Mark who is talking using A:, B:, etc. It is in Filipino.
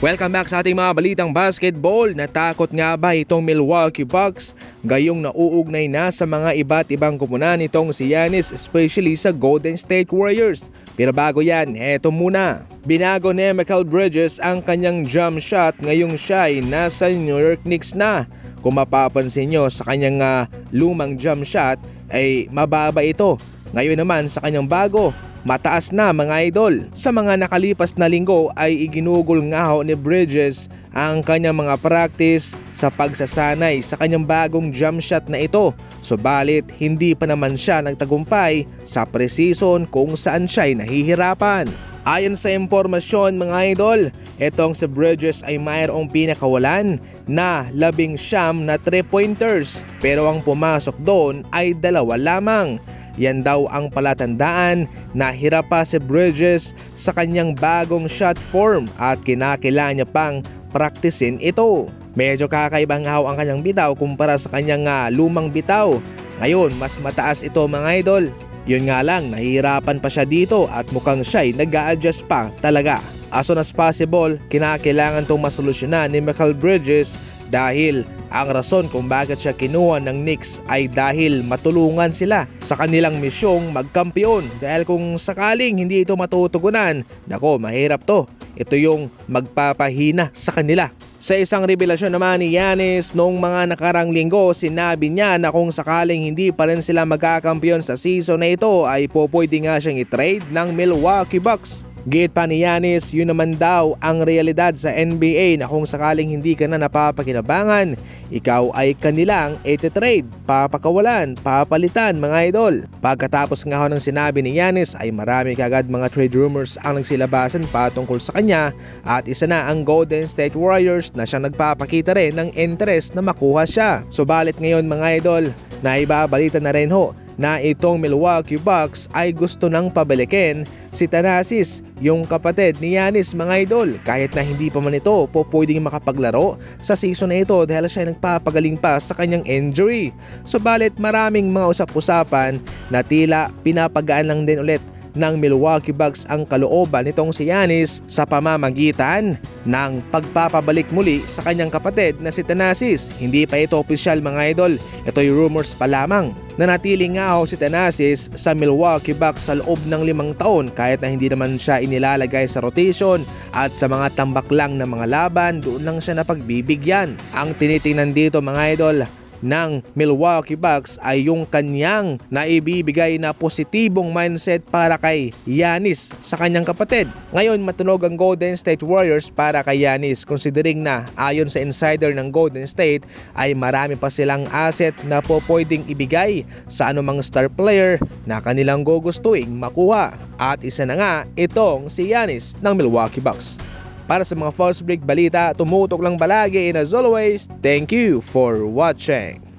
A: Welcome back sa ating mga balitang basketball. Natakot nga ba itong Milwaukee Bucks? Gayong nauugnay na sa mga iba't ibang kumunan itong si Giannis especially sa Golden State Warriors. Pero bago yan, eto muna. Binago ni Michael Bridges ang kanyang jump shot ngayong siya ay nasa New York Knicks na. Kung mapapansin nyo sa kanyang ah, lumang jump shot ay mababa ito. Ngayon naman sa kanyang bago, mataas na mga idol. Sa mga nakalipas na linggo ay iginugol nga ho ni Bridges ang kanyang mga practice sa pagsasanay sa kanyang bagong jump shot na ito. Subalit hindi pa naman siya nagtagumpay sa preseason kung saan siya'y nahihirapan. Ayon sa impormasyon mga idol, itong si Bridges ay mayroong pinakawalan na labing siyam na 3-pointers pero ang pumasok doon ay dalawa lamang. Yan daw ang palatandaan na hirap pa si Bridges sa kanyang bagong shot form at kinakailangan niya pang praktisin ito. Medyo kakaiba nga ho ang kanyang bitaw kumpara sa kanyang ah, lumang bitaw. Ngayon, mas mataas ito mga idol. Yun nga lang, nahihirapan pa siya dito at mukhang siya'y nag adjust pa talaga. As soon as possible, kinakailangan itong masolusyonan ni Michael Bridges dahil ang rason kung bakit siya kinuha ng Knicks ay dahil matulungan sila sa kanilang misyong magkampiyon. Dahil kung sakaling hindi ito matutugunan, nako mahirap to. Ito yung magpapahina sa kanila. Sa isang revelasyon naman ni Yanis noong mga nakarang linggo, sinabi niya na kung sakaling hindi pa rin sila magkakampiyon sa season na ito ay po pwede nga siyang i-trade ng Milwaukee Bucks. Gate pa ni Yanis, yun naman daw ang realidad sa NBA na kung sakaling hindi ka na napapakinabangan, ikaw ay kanilang iti-trade, papakawalan, papalitan mga idol. Pagkatapos nga ho ng sinabi ni Yanis ay marami kagad mga trade rumors ang nagsilabasan patungkol sa kanya at isa na ang Golden State Warriors na siyang nagpapakita rin ng interest na makuha siya. Subalit ngayon mga idol, na ibabalita na rin ho na itong Milwaukee Bucks ay gusto nang pabalikin si Thanasis, yung kapatid ni Yanis mga idol. Kahit na hindi pa man ito po pwedeng makapaglaro sa season na ito dahil siya nagpapagaling pa sa kanyang injury. Subalit maraming mga usap-usapan na tila pinapagaan lang din ulit ng Milwaukee Bucks ang kalooban nitong si Yanis sa pamamagitan ng pagpapabalik muli sa kanyang kapatid na si Thanasis. Hindi pa ito opisyal mga idol, ito'y rumors pa lamang. Nanatili nga ho si Thanasis sa Milwaukee Bucks sa loob ng limang taon kahit na hindi naman siya inilalagay sa rotation at sa mga tambak lang ng mga laban doon lang siya napagbibigyan. Ang tinitingnan dito mga idol ng Milwaukee Bucks ay yung kanyang naibibigay na positibong mindset para kay Yanis sa kanyang kapatid. Ngayon matunog ang Golden State Warriors para kay Yanis considering na ayon sa insider ng Golden State ay marami pa silang asset na po pwedeng ibigay sa anumang star player na kanilang gugustuing makuha. At isa na nga itong si Yanis ng Milwaukee Bucks. Para sa mga false break balita, tumutok lang balagi and as always, thank you for watching.